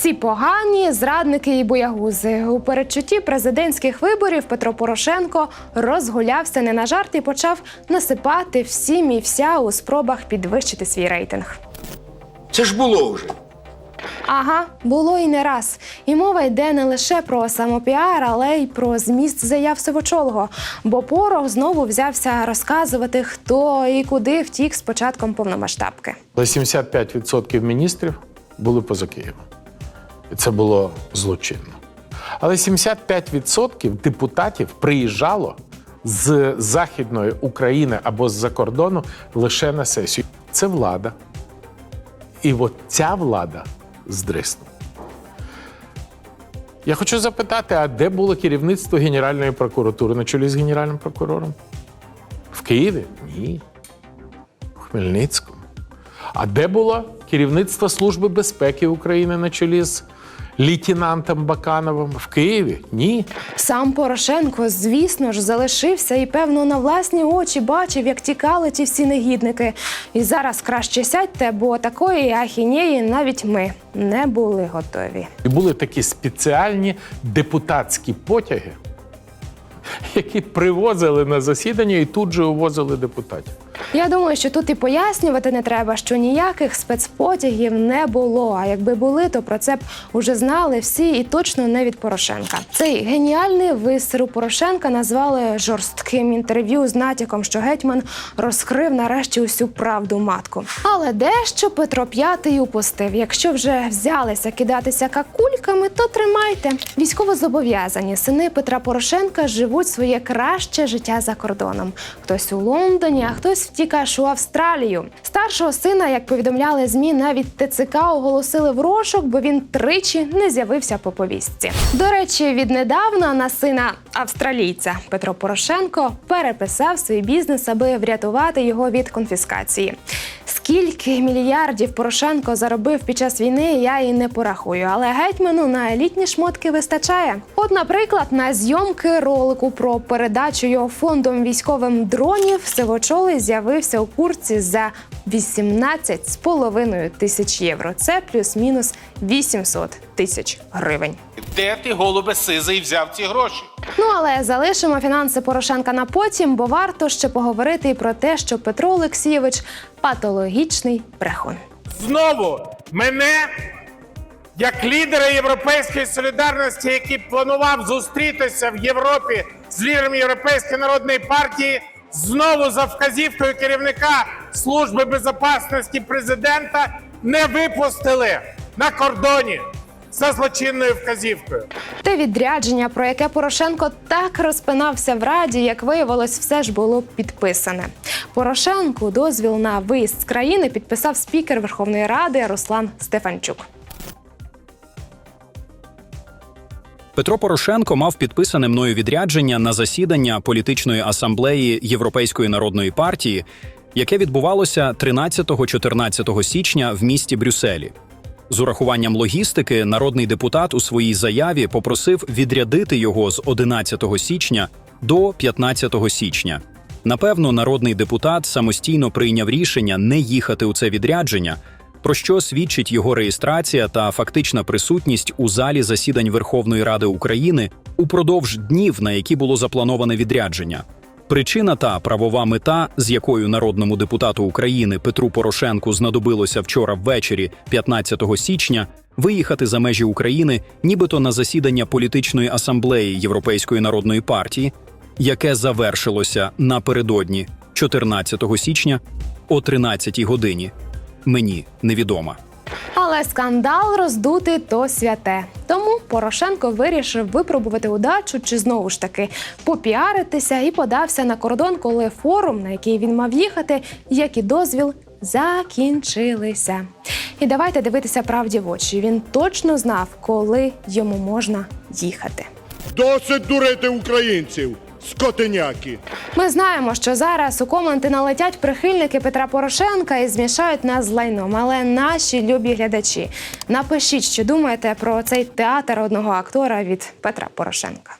Всі погані зрадники і боягузи. У передчутті президентських виборів Петро Порошенко розгулявся не на жарт і почав насипати всім і вся у спробах підвищити свій рейтинг. Це ж було вже. Ага, було і не раз. І мова йде не лише про самопіар, але й про зміст заяв Сивочолого. Бо Порох знову взявся розказувати, хто і куди втік з початком повномасштабки. Але 75% міністрів були поза Києвом. Це було злочинно. Але 75% депутатів приїжджало з Західної України або з-за кордону лише на сесію. Це влада. І от ця влада здриснула. Я хочу запитати, а де було керівництво Генеральної прокуратури на чолі з генеральним прокурором? В Києві? Ні. В Хмельницькому. А де було керівництво Служби безпеки України на чолі з лейтенантом Бакановим? В Києві? Ні. Сам Порошенко, звісно ж, залишився і, певно, на власні очі бачив, як тікали ті всі негідники. І зараз краще сядьте, бо такої ахінєї навіть ми не були готові. І були такі спеціальні депутатські потяги, які привозили на засідання і тут же увозили депутатів. Я думаю, що тут і пояснювати не треба, що ніяких спецпотягів не було. А якби були, то про це б уже знали всі і точно не від Порошенка. Цей геніальний висер у Порошенка назвали жорстким інтерв'ю з натяком, що гетьман розкрив нарешті усю правду матку. Але дещо Петро П'ятий упустив. Якщо вже взялися кидатися какульками, то тримайте. Військовозобов'язані сини Петра Порошенка живуть своє краще життя за кордоном. Хтось у Лондоні, а хтось втік аж у Австралію. Старшого сина, як повідомляли змі, навіть ТЦК оголосили в розшук, бо він тричі не з'явився по повістці. До речі, віднедавна на сина австралійця Петро Порошенко переписав свій бізнес, аби врятувати його від конфіскації. Скільки мільярдів Порошенко заробив під час війни, я і не порахую, але гетьману на елітні шмотки вистачає. От, наприклад, на зйомки ролику про передачу його фондом військовим дронів Сивочолий з'явився у курці за 18,5 тисяч євро. Це плюс-мінус 800 тисяч гривень. Де ти, голубе сизий, взяв ці гроші? Ну але залишимо фінанси Порошенка на потім, бо варто ще поговорити і про те, що Петро Олексійович патологічний брехун. Знову мене, як лідера Європейської солідарності, який планував зустрітися в Європі з лідерами Європейської народної партії, знову за вказівкою керівника Служби безпечності президента не випустили на кордоні за злочинною вказівкою. Те відрядження, про яке Порошенко так розпинався в раді, як виявилось, все ж було підписане. Порошенку дозвіл на виїзд з країни підписав спікер Верховної Ради Руслан Стефанчук. Петро Порошенко мав підписане мною відрядження на засідання політичної асамблеї Європейської народної партії, яке відбувалося 13-14 січня в місті Брюсселі. З урахуванням логістики, народний депутат у своїй заяві попросив відрядити його з 11 січня до 15 січня. Напевно, народний депутат самостійно прийняв рішення не їхати у це відрядження, про що свідчить його реєстрація та фактична присутність у залі засідань Верховної Ради України упродовж днів, на які було заплановане відрядження. Причина та правова мета, з якою народному депутату України Петру Порошенку знадобилося вчора ввечері, 15 січня, виїхати за межі України, нібито на засідання політичної асамблеї Європейської народної партії, яке завершилося напередодні 14 січня о 13 годині. Мені невідомо. Але скандал роздути то святе. Тому Порошенко вирішив випробувати удачу чи знову ж таки попіаритися і подався на кордон, коли форум, на який він мав їхати, як і дозвіл, закінчилися. І давайте дивитися правді в очі. Він точно знав, коли йому можна їхати. Досить дурити українців, скотиняки. Ми знаємо, що зараз у коменти налетять прихильники Петра Порошенка і змішають нас з лайном. Але наші любі глядачі, напишіть, що думаєте про цей театр одного актора від Петра Порошенка.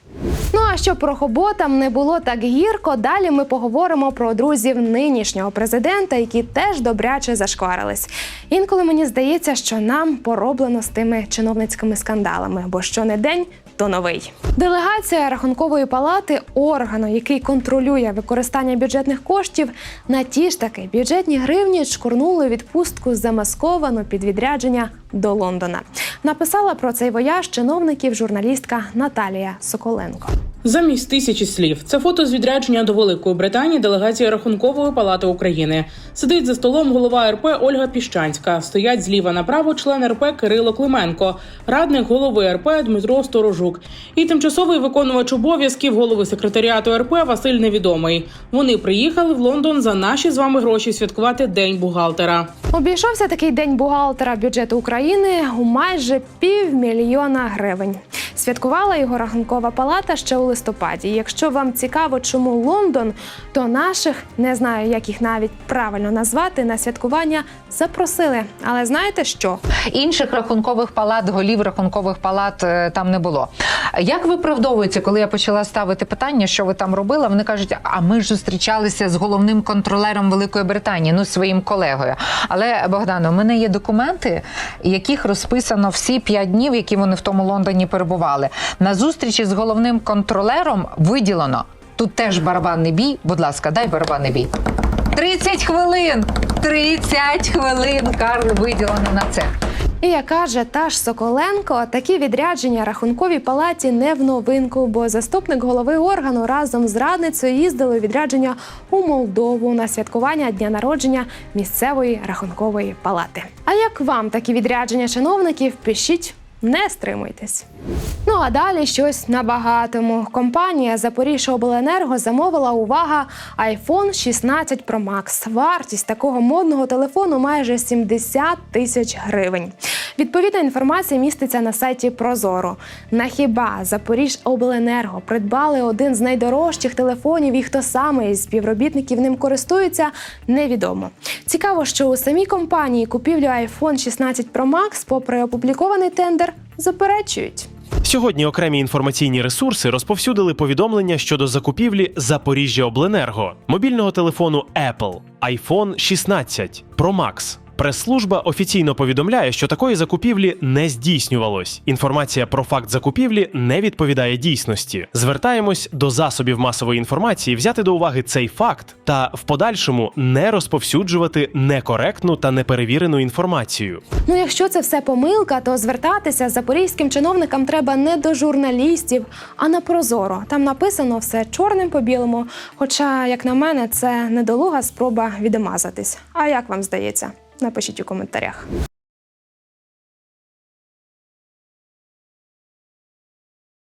Ну а щоб прохоботам не було так гірко, далі ми поговоримо про друзів нинішнього президента, які теж добряче зашкварились. Інколи мені здається, що нам пороблено з тими чиновницькими скандалами, бо що не день, то новий. Делегація рахункової палати органу, який контролює використання бюджетних коштів, на ті ж таки бюджетні гривні шкурнули відпустку замасковану під відрядження до Лондона. Написала про цей вояж чиновників журналістка Наталія Соколенко. Замість тисячі слів це фото з відрядження до Великої Британії делегації Рахункової палати України. Сидить за столом голова РП Ольга Піщанська. Стоять зліва направо член РП Кирило Клименко, радник голови РП Дмитро Сторожук і тимчасовий виконувач обов'язків голови секретаріату РП Василь Невідомий. Вони приїхали в Лондон за наші з вами гроші святкувати День бухгалтера. Обійшовся такий день бухгалтера бюджету України у майже півмільйона гривень. Святкувала його рахункова палата ще у листопаді. Якщо вам цікаво, чому Лондон, то наших не знаю, як їх навіть правильно назвати на святкування запросили. Але знаєте що? Інших рахункових палат, голів рахункових палат е, там не було. Як виправдовується, коли я почала ставити питання, що ви там робили? Вони кажуть, а ми ж зустрічалися з головним контролером Великої Британії, ну своїм колегою. Але Богдано, у мене є документи, яких розписано всі п'ять днів, які вони в тому Лондоні перебували. На зустрічі з головним контролером виділено. Тут теж барабанний бій. Будь ласка, дай барабанний бій. 30 хвилин! 30 хвилин Карл виділено на це. І як каже та ж Соколенко, такі відрядження рахунковій палаті не в новинку, бо заступник голови органу разом з радницею їздили відрядження у Молдову на святкування дня народження місцевої рахункової палати. А як вам такі відрядження чиновників? Пишіть. Не стримуйтесь. Ну а далі щось на багатому. Компанія Запоріжжяобленерго замовила увага iPhone 16 Pro Max. Вартість такого модного телефону майже 70 тисяч гривень. Відповідна інформація міститься на сайті Прозоро. На хіба Запоріжжяобленерго придбали один з найдорожчих телефонів, і хто саме із співробітників ним користується, невідомо. Цікаво, що у самій компанії купівлю iPhone 16 Pro Max, попри опублікований тендер, заперечують. Сьогодні окремі інформаційні ресурси розповсюдили повідомлення щодо закупівлі Запоріжжя Обленерго, мобільного телефону Apple, iPhone 16 Pro Max. Прес-служба офіційно повідомляє, що такої закупівлі не здійснювалось. Інформація про факт закупівлі не відповідає дійсності. Звертаємось до засобів масової інформації взяти до уваги цей факт та в подальшому не розповсюджувати некоректну та неперевірену інформацію. Ну, якщо це все помилка, то звертатися запорізьким чиновникам треба не до журналістів, а на прозоро. Там написано все чорним по білому. Хоча, як на мене, це недолуга спроба відмазатись. А як вам здається? Напишіть у коментарях.